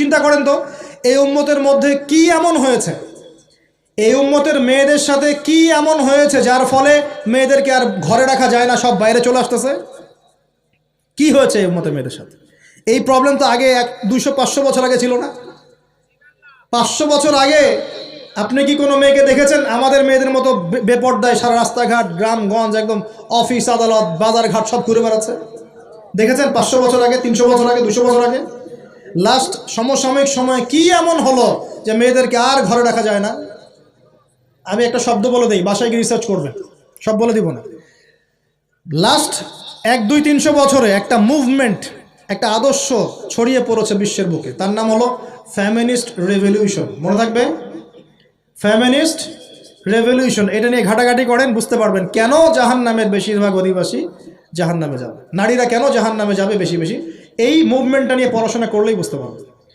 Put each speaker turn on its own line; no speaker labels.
চিন্তা করেন তো, এই উম্মতের মধ্যে কি এমন হয়েছে? এই উম্মতের মেয়েদের সাথে কি এমন হয়েছে যার ফলে মেয়েদেরকে আর ঘরে রাখা যায় না, সব বাইরে চলে আসতেছে? কি হয়েছে এই উম্মতের মেয়েদের সাথে? এই প্রবলেম তো আগে এক দুশো পাঁচশো বছর আগে ছিল না? পাঁচশো বছর আগে আপনি কি কোনো মেয়েকে দেখেছেন? আমাদের মেয়েদের মতো বেপর্দায় সারা রাস্তাঘাট গ্রামগঞ্জ একদম অফিস আদালত, বাজারঘাট সব ঘুরে বেড়াচ্ছে। দেখেছেন পাঁচশো বছর আগে, তিনশো বছর আগে, দুশো বছর আগে? লাস্ট সমসাময়িক সময়ে কি এমন হলো যে মেয়েদেরকে আর ঘরে রাখা যায় না? আমি একটা শব্দ বলে দিই, বাসায় গিয়ে রিসার্চ করবেন। সব বলে দিব না। লাস্ট এক, দুই, তিনশো বছরে একটা মুভমেন্ট একটা আদর্শ ছড়িয়ে পড়েছে বিশ্বের বুকে। তার নাম হলো ফ্যামিনিস্ট রেভলিউশন মনে থাকবে? ফ্যামিনিস্ট রেভলিউশন এটা নিয়ে ঘাটাঘাটি করেন, বুঝতে পারবেন কেন জাহান নামের বেশিরভাগ অধিবাসী জাহান নামে যাবে। নারীরা কেন জাহান নামে যাবে বেশি বেশি? এই মুভমেন্টটা নিয়ে পড়াশোনা করলেই বুঝতে পারবেন